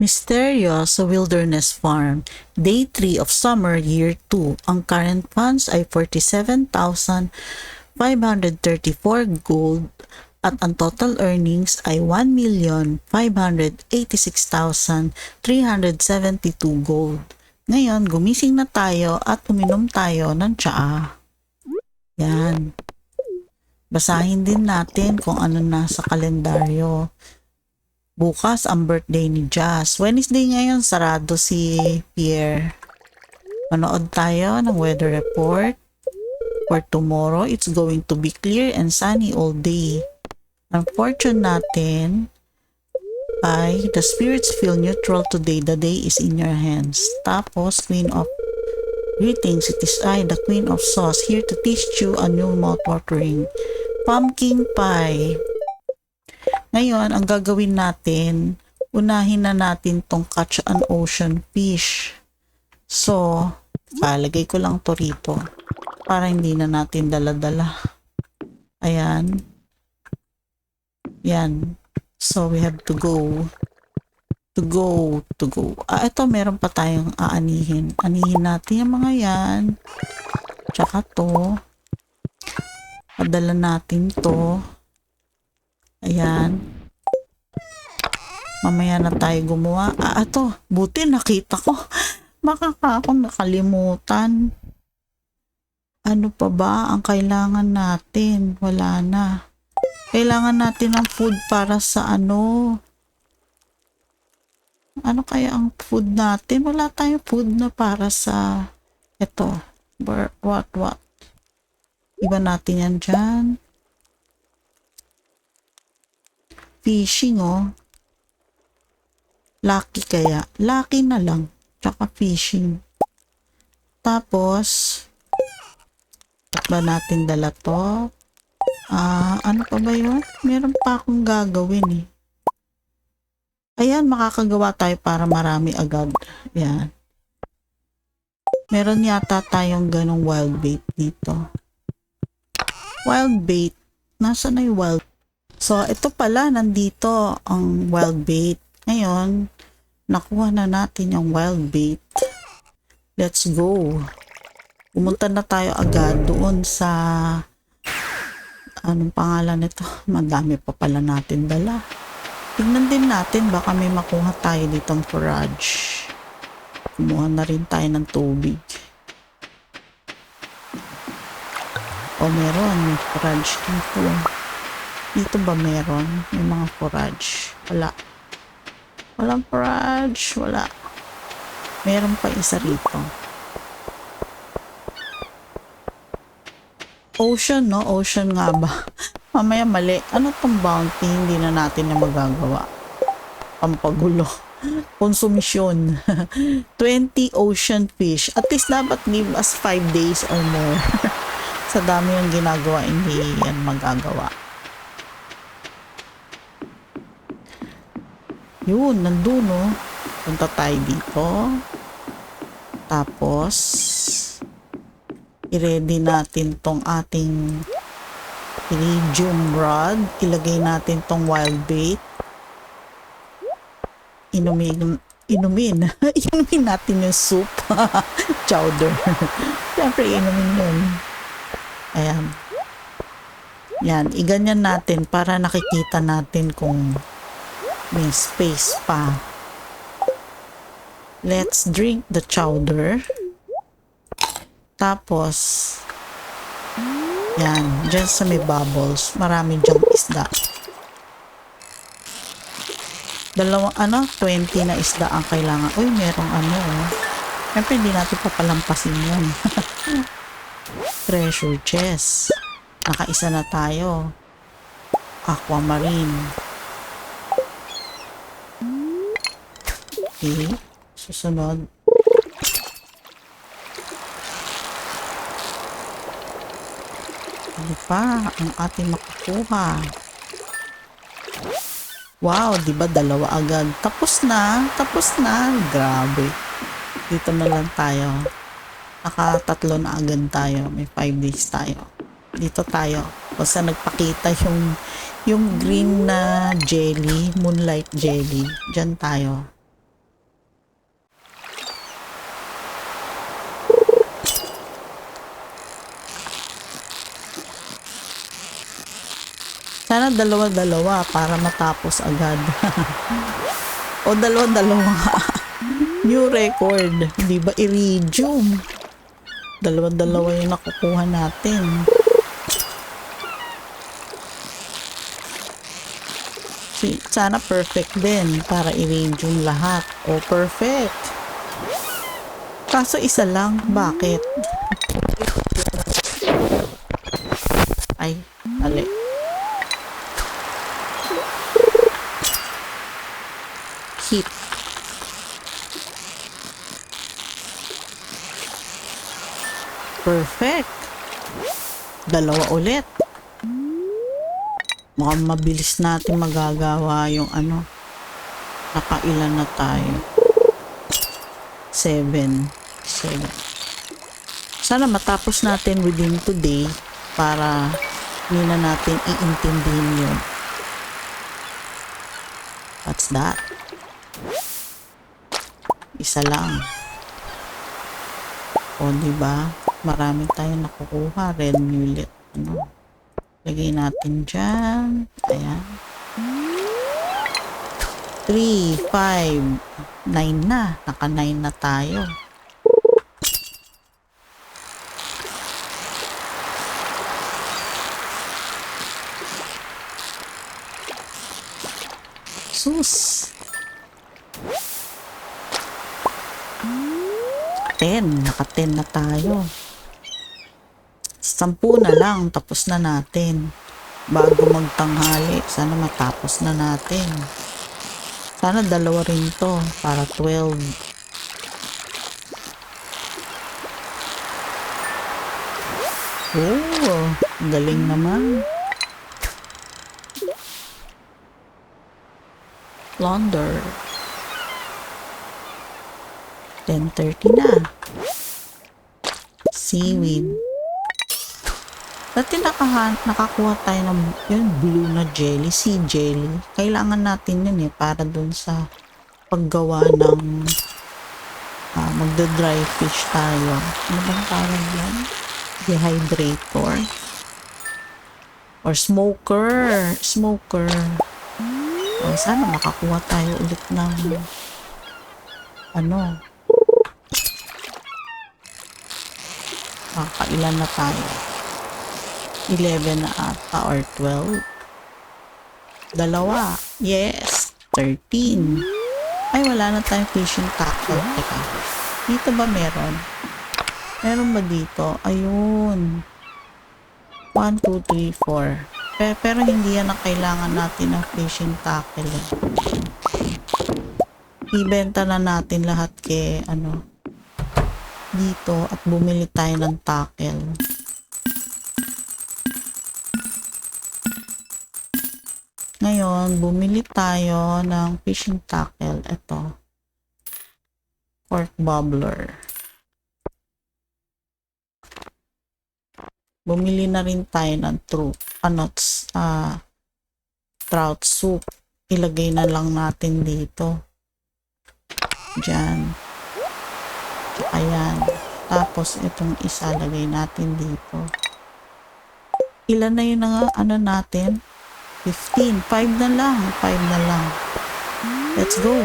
Mysterious Wilderness Farm, Day 3 of Summer, Year 2. Ang current funds ay 47,534 gold at ang total earnings ay 1,586,372 gold. Ngayon, gumising na tayo at uminom tayo ng tsaa. Yan. Basahin din natin kung ano nasa kalendaryo. Bukas ang birthday ni Jazz. Wednesday ngayon, sarado si Pierre. Manood tayo ng weather report. For tomorrow, it's going to be clear and sunny all day. Ang fortune natin ay the spirits feel neutral today. The day is in your hands. Tapos, Queen of Greetings, it is I, the Queen of Sauce, here to teach you a new mouth-watering pumpkin pie. Ngayon, ang gagawin natin, unahin na natin tong catch an ocean fish. So, palagay ko lang to rito para hindi na natin dala-dala. Ayan. Yan. So, we have to go. To go. To go. Ah, ito, meron pa tayong aanihin. Anihin natin yung mga yan. Tsaka to. Padala natin to. Ayan. Mamaya na tayo gumawa. Ah, ito. Buti nakita ko. Makaka akong nakalimutan. Ano pa ba ang kailangan natin? Wala na. Kailangan natin ng food para sa ano. Ano kaya ang food natin? Wala tayong food na para sa ito. What, what? Iba natin yan dyan. Fishing, oh. Lucky kaya. Lucky na lang. Tsaka fishing. Tapos, ba natin dala to? Ah, ano pa ba yun? Meron pa akong gagawin eh. Ayan, makakagawa tayo para marami agad. Ayan. Meron yata tayong ganong wild bait dito. Wild bait. Nasaan na yung wild So, ito pala, nandito ang wild bait. Ngayon, nakuha na natin yung wild bait. Let's go. Pumunta na tayo agad doon sa anong pangalan nito? Madami pa pala natin dala. Tingnan din natin, baka may makuha tayo ditong forage. Kumuha na rin tayo ng tubig. O meron, forage dito. Dito ba meron? May mga forage. Wala. Walang forage. Wala. Meron pa isa rito. Ocean, no? Ocean nga ba? Mamaya mali. Ano tong bounty? Hindi na natin na magagawa. Pampagulo. Konsumisyon. 20 ocean fish. At least dapat give us 5 days or more. Sa dami yung ginagawa, hindi yan magagawa. Yun, nandun, no? Punta tayo dito. Tapos, i-ready natin tong ating iridium rod. Ilagay natin tong wild bait. Inumin, inumin. inumin natin yung soup. Chowder. Siyempre, inumin yun. Ayan. Yan, iganyan natin para nakikita natin kung may space pa. Let's drink the chowder. Tapos, yan, dyan sa may bubbles, marami dyang isda. Dalawang, ano, 20 na isda ang kailangan. Uy, merong ano, oh. Siyempre, hindi natin papalampasin yun. Treasure chest. Nakaisa na tayo. Aquamarine. Okay. Susunod. Ano pa ang ating makukuha? Wow, di ba dalawa agad? Tapos na, tapos na. Grabe. Dito na lang tayo. Nakatatlo na agad tayo. May 5 days tayo. Dito tayo. Basta nagpakita yung yung green na jelly, moonlight jelly. Diyan tayo. Sana dalawa-dalawa para matapos agad. o dalawa-dalawa. New record. Di ba iridium? Dalawa-dalawa yung nakukuha natin. Sana perfect din para iridium lahat. O perfect. Kaso isa lang. Bakit? Ay, mali. Hit. Perfect. Dalawa ulit. Mukhang mabilis natin magagawa yung ano. Nakailan na tayo. Seven. Seven. Sana matapos natin within today para hindi na natin iintindihin yun. What's that? Isa lang. O, di ba? Marami tayong nakukuha. Red mullet. Ano? Lagay natin dyan. Ayan. 3, 5, 9 na. Naka 9 na tayo. Sus. 10. Naka 10 na tayo. Sampu na lang. Tapos na natin. Bago magtanghali. Sana matapos na natin. Sana dalawa rin to. Para 12. Oh, galing naman. Launder. 10.30 na. Seaweed. Dati nakahan, nakakuha tayo ng yun, blue na jelly, sea jelly. Kailangan natin yun eh, para dun sa paggawa ng uh, magda-dry fish tayo. Ano bang tawag yan? Dehydrator. Or smoker. Smoker. O, sana makakuha tayo ulit ng ano, Makakailan na tayo? 11 na ata or 12? Dalawa. Yes. 13. Ay, wala na tayong fishing tackle. Teka. Dito ba meron? Meron ba dito? Ayun. 1, 2, 3, 4. Pero, pero hindi yan ang kailangan natin ng fishing tackle. Eh. Ibenta na natin lahat kay ano dito at bumili tayo ng tackle. Ngayon, bumili tayo ng fishing tackle. Ito. Pork bubbler. Bumili na rin tayo ng trout. Ano, uh, trout soup. Ilagay na lang natin dito. Diyan. Ayan. Tapos, itong isa, lagay natin dito. Ilan na yun nga, ano natin? 15. 5 na lang. 5 na lang. Let's go.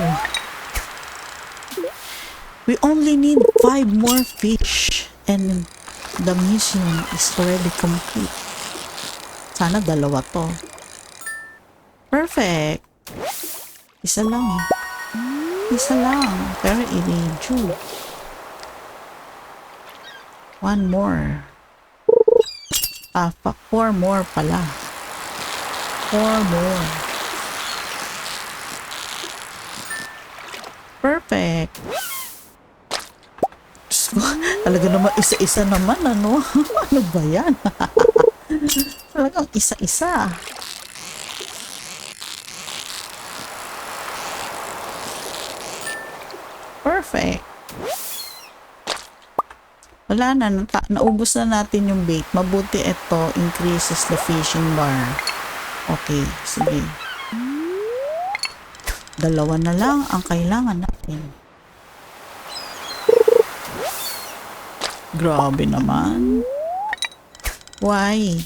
We only need 5 more fish. And the mission is already complete. Sana dalawa to. Perfect. Isa lang. Isa lang. Pero i-redo. One more. Ah, four more pala. Four more. Perfect. Diyos ko, talaga naman isa-isa naman, ano? ano ba yan? Talagang isa-isa. Perfect. Wala na, nata- naubos na natin yung bait. Mabuti ito increases the fishing bar. Okay, sige. Dalawa na lang ang kailangan natin. Grabe naman. Why?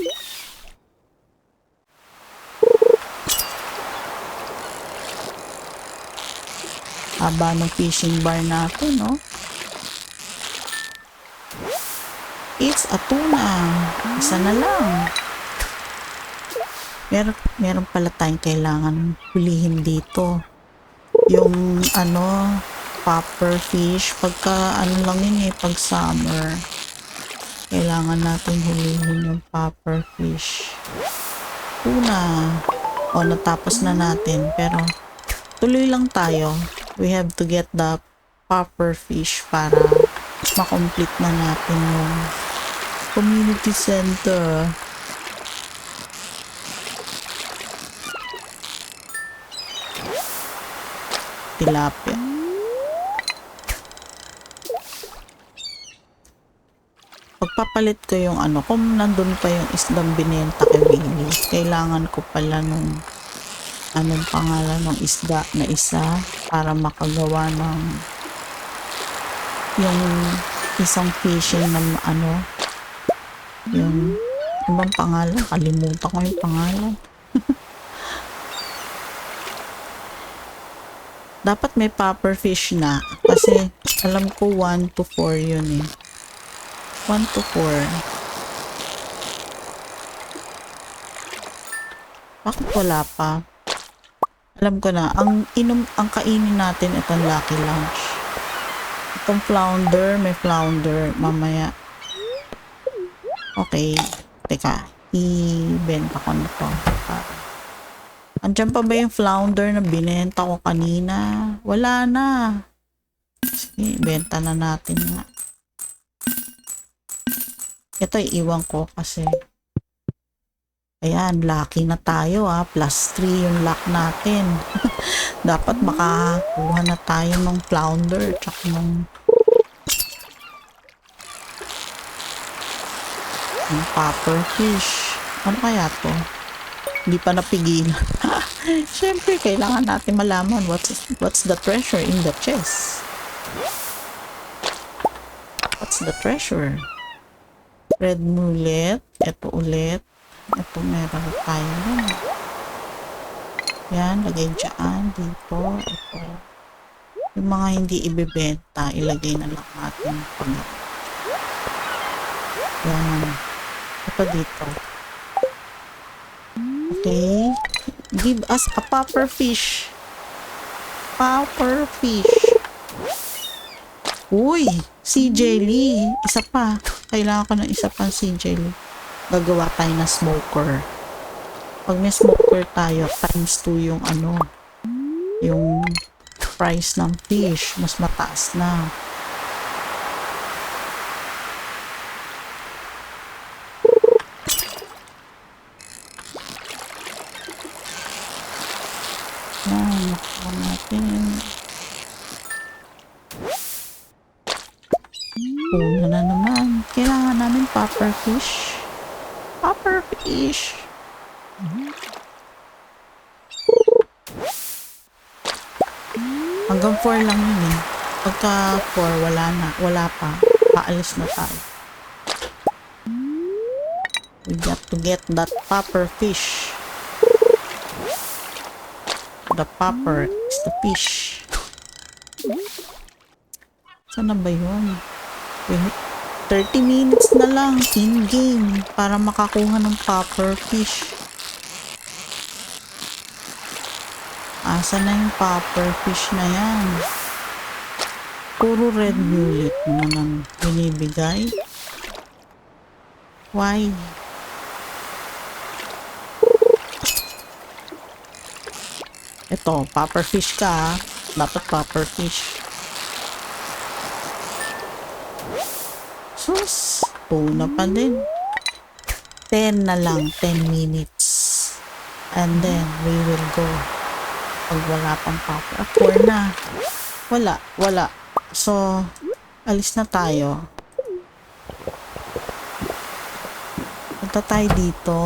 Haba ng fishing bar natin, no? It's a tuna. Isa na lang. Meron, meron pala tayong kailangan hulihin dito. Yung ano, popper fish. Pagka ano lang yun eh, pag summer. Kailangan natin hulihin yung popper fish. Tuna. O, natapos na natin. Pero, tuloy lang tayo. We have to get the popper fish para makomplete na natin yung community center. Tilapia. Pagpapalit ko yung ano, kung nandun pa yung isdang binenta kay Willie, kailangan ko pala nung anong pangalan ng isda na isa para makagawa ng yung isang fishing na ano yung ibang pangalan kalimutan ko yung pangalan dapat may popper fish na kasi alam ko 1 to 4 yun eh 1 to 4 bakit wala pa alam ko na, ang inom, ang kainin natin itong Lucky Lunch. Itong flounder, may flounder mamaya. Okay, teka, ibenta ko na to. Para. Andyan pa ba yung flounder na binenta ko kanina? Wala na. Sige, benta na natin nga. Ito iiwan ko kasi Ayan, lucky na tayo ah. Plus 3 yung luck natin. Dapat makakuha na tayo ng flounder tsaka ng ng popper fish. Ano kaya to? Hindi pa napigilan. Siyempre, kailangan natin malaman what's, what's the treasure in the chest. What's the treasure? Red mullet. Ito ulit. Ito meron tayo. Yan, lagay dyan, dito, ito. Yung mga hindi ibebenta, ilagay na lang natin Yan. Ito dito. Okay. Give us a popper fish. Popper fish. Uy! CJ Lee. Isa pa. Kailangan ko ng isa pang CJ Lee gagawa tayo na smoker. Pag may smoker tayo, times 2 yung ano, yung price ng fish, mas mataas na. Nakuha natin. Una na naman. Kailangan namin popper fish. Popper fish. Hanggang 4 lang yun eh. Pagka 4, wala na. Wala pa. Paalis na tayo. We got to get that popper fish. The popper is the fish. Sana ba yun? Wait, 30 minutes na lang in-game para makakuha ng popper fish. Asa na yung popper fish na yan? Puro red mullet mo nang binibigay. Why? Ito, popper fish ka. Dapat popper fish. Sus, tuna pa din. 10 na lang, 10 minutes. And then, we will go. Pag wala pang popper. Ah, 4 na. Wala, wala. So, alis na tayo. Punta tayo dito.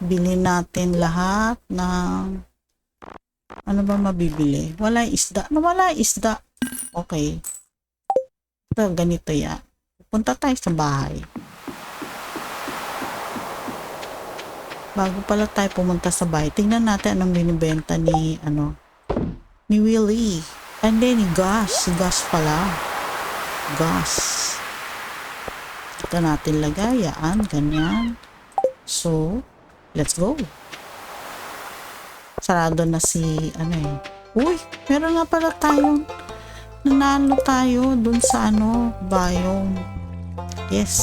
Bili natin lahat ng... Ano ba mabibili? Wala isda. No, wala isda. Okay. Ito, ganito yan. Punta tayo sa bahay. Bago pala tayo pumunta sa bahay, tingnan natin anong binibenta ni, ano, ni Willie. And then, gas. Gas pala. Gas. Ito natin lagay. Yan. Ganyan. So, let's go. Sarado na si, ano eh. Uy, meron nga pala tayong nanalo tayo dun sa ano, biome. Yes.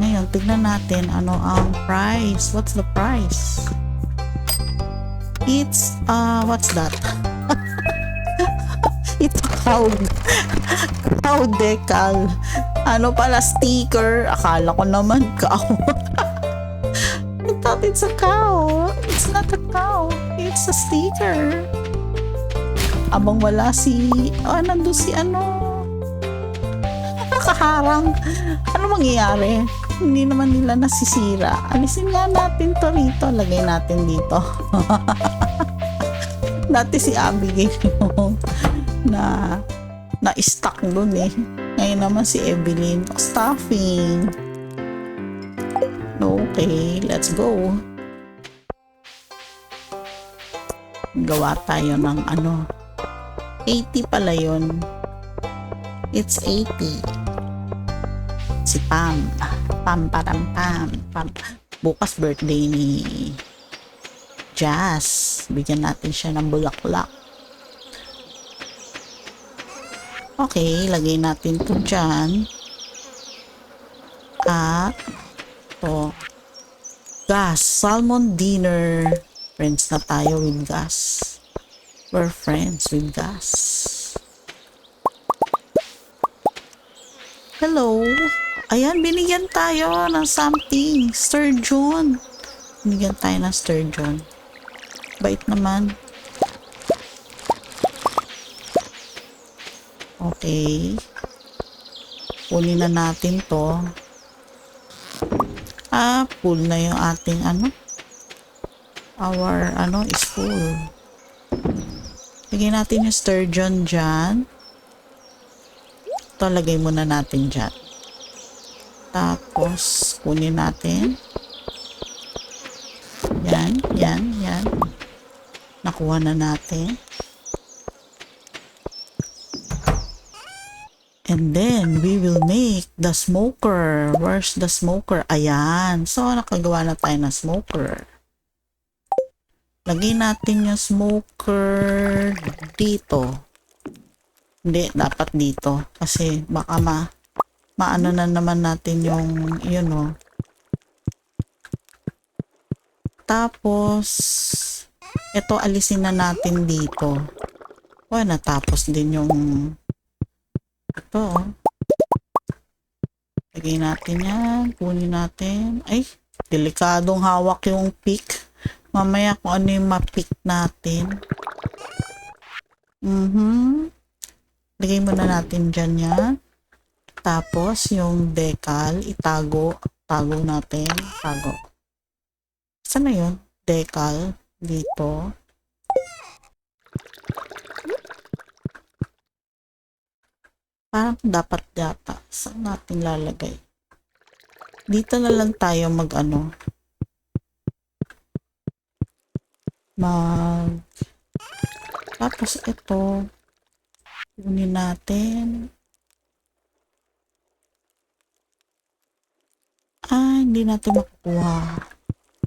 Ngayon, tignan natin ano ang price. What's the price? It's, uh, what's that? It's a cow. cow decal. Ano pala, sticker. Akala ko naman cow. I thought it's a cow. It's not a cow. It's a sticker. Abang wala si, oh, nandun si ano. Nakaharang. Ano mangyayari? Hindi naman nila nasisira. Alisin nga natin to rito. Lagay natin dito. Dati si Abigail yung na na-stuck dun eh. Ngayon naman si Evelyn. Stuffing. Okay, let's go. Gawa tayo ng ano. 80 pala yun. It's 80. Si Pam. Pam, param, pam, pam. Bukas birthday ni Jazz. Bigyan natin siya ng bulaklak. Okay, lagay natin to dyan. At, to, gas, salmon dinner. Friends na tayo with gas. We're friends with gas. Hello. Ayan, binigyan tayo ng something. Sturgeon. Binigyan tayo ng sturgeon. Bait naman. Okay. Kunin na natin to. Ah, full na yung ating ano. Our ano is full. Lagyan natin yung sturgeon dyan. Ito, lagay muna natin dyan. Tapos, kunin natin. Yan, yan, yan. Nakuha na natin. And then, we will make the smoker. Where's the smoker? Ayan. So, nakagawa na tayo ng smoker. Lagay natin yung smoker dito. Hindi, dapat dito. Kasi baka ma, maano na naman natin yung, yun o. Tapos, ito alisin na natin dito. O, natapos din yung, ito o. Lagay natin yan. Kunin natin. Ay, delikadong hawak yung pick. Mamaya kung ano yung ma-pick natin. Mhm. Lagay muna natin dyan yan. Tapos, yung decal, itago. Tago natin. Tago. Saan na yun? Decal. Dito. Parang dapat yata. Saan natin lalagay? Dito na lang tayo mag-ano. Mag... Tapos ito. Kunin natin. Ah, hindi natin makukuha.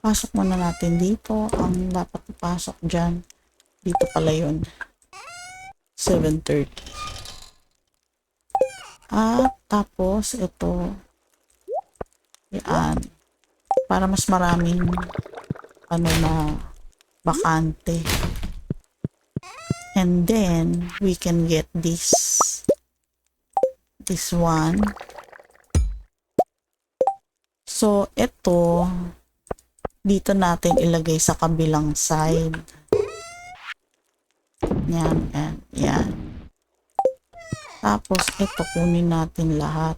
Pasok muna natin dito. Ang dapat ipasok dyan. Dito pala yun. 7.30. At tapos ito. Yan. Para mas maraming ano na bakante. And then we can get this this one. So ito dito natin ilagay sa kabilang side. Yan, yan, yan. Tapos, ito, kunin natin lahat.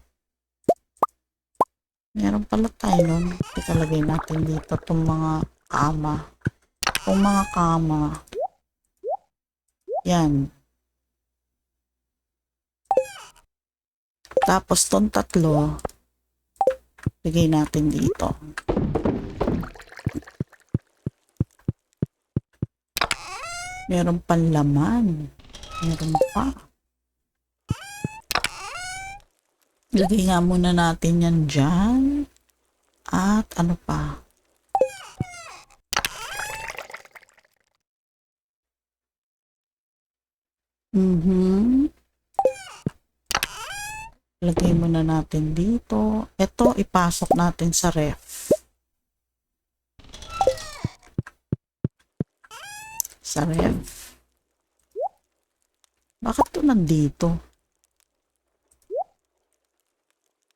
Meron pala tayo nun. Teka, lagay natin dito itong mga kama. Itong mga kama. Yan. Tapos, itong tatlo, lagay natin dito. Meron panlaman. Meron pa. Lagay nga muna natin yan dyan. At ano pa? Mhm. Lagay muna natin dito. Ito, ipasok natin sa ref. Sa ref. Bakit to nandito?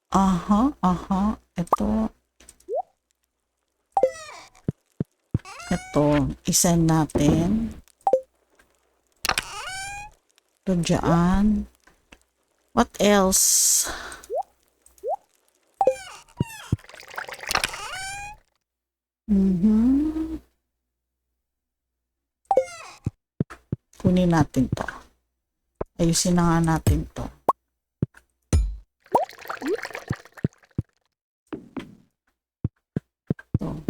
Aha, aha. Ito. Ito. Isend natin. Ito dyan. What else? Mhm. Kunin natin to. Ayusin na nga natin to. To.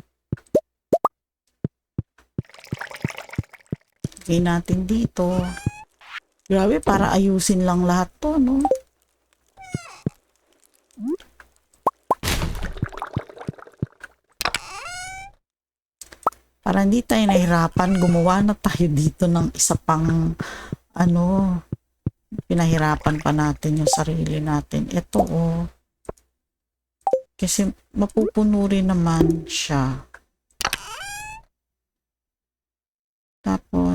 Lagay natin dito. Grabe, para ayusin lang lahat to, no? Para hindi tayo nahirapan, gumawa na tayo dito ng isa pang, ano, pinahirapan pa natin yung sarili natin. Ito, oh. Kasi mapupuno rin naman siya.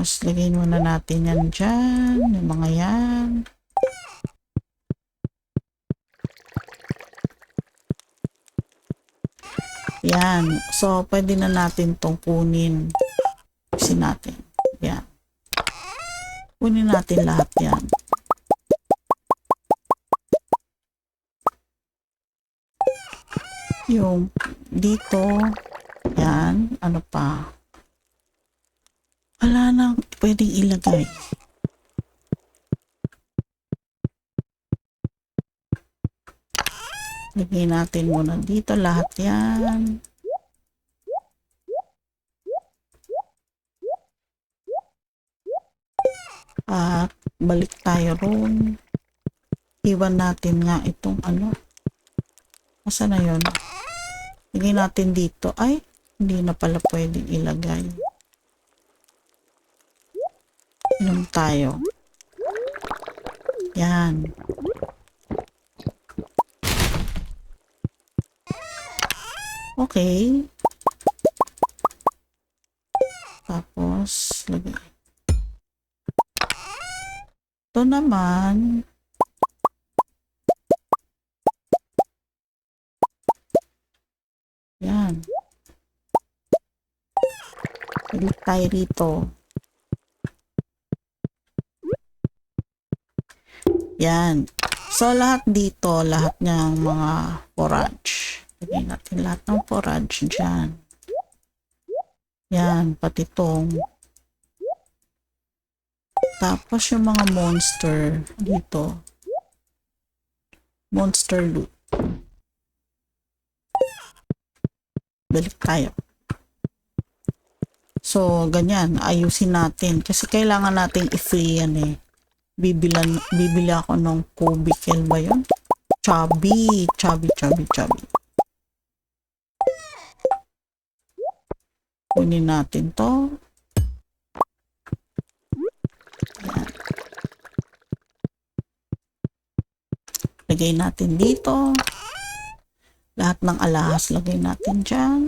Tapos, lagay muna natin yan dyan, yung mga yan. Yan. So, pwede na natin tong kunin. Kasi natin. Yan. Kunin natin lahat yan. Yung dito, yan, ano pa, wala nang pwedeng ilagay. Lagay natin muna dito lahat yan. At balik tayo roon. Iwan natin nga itong ano. Asa na yun? Lagay natin dito. Ay, hindi na pala pwedeng ilagay. Inom tayo. Yan. Okay. Tapos, lagay. Ito naman. Yan. Balik tayo rito. Yan. So, lahat dito, lahat niyang mga forage. Lagay natin lahat ng forage dyan. Yan, pati tong. Tapos yung mga monster dito. Monster loot. Balik tayo. So, ganyan. Ayusin natin. Kasi kailangan natin i-free yan eh bibilan, bibili ako ng cubicle ba yun? Chubby, chubby, chubby, chubby. Kunin natin to. Ayan. Lagay natin dito. Lahat ng alahas lagay natin dyan.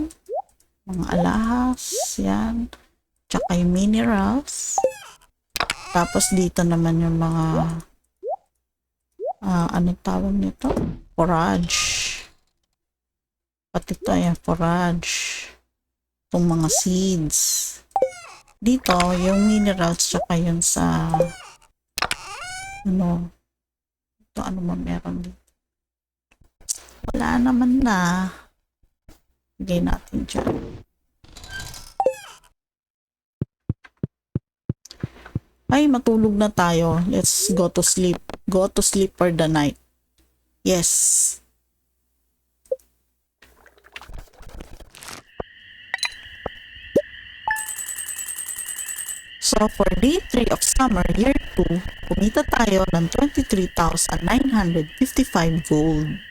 Mga alahas. Yan. Tsaka yung minerals. Tapos dito naman yung mga ah ano tawag nito? Forage. Pati ito yan, forage. Itong mga seeds. Dito, yung minerals tsaka yun sa ano ito ano man meron dito. Wala naman na. Lagay natin dyan. Ay, matulog na tayo. Let's go to sleep. Go to sleep for the night. Yes. So, for day 3 of summer, year 2, kumita tayo ng 23,955 gold.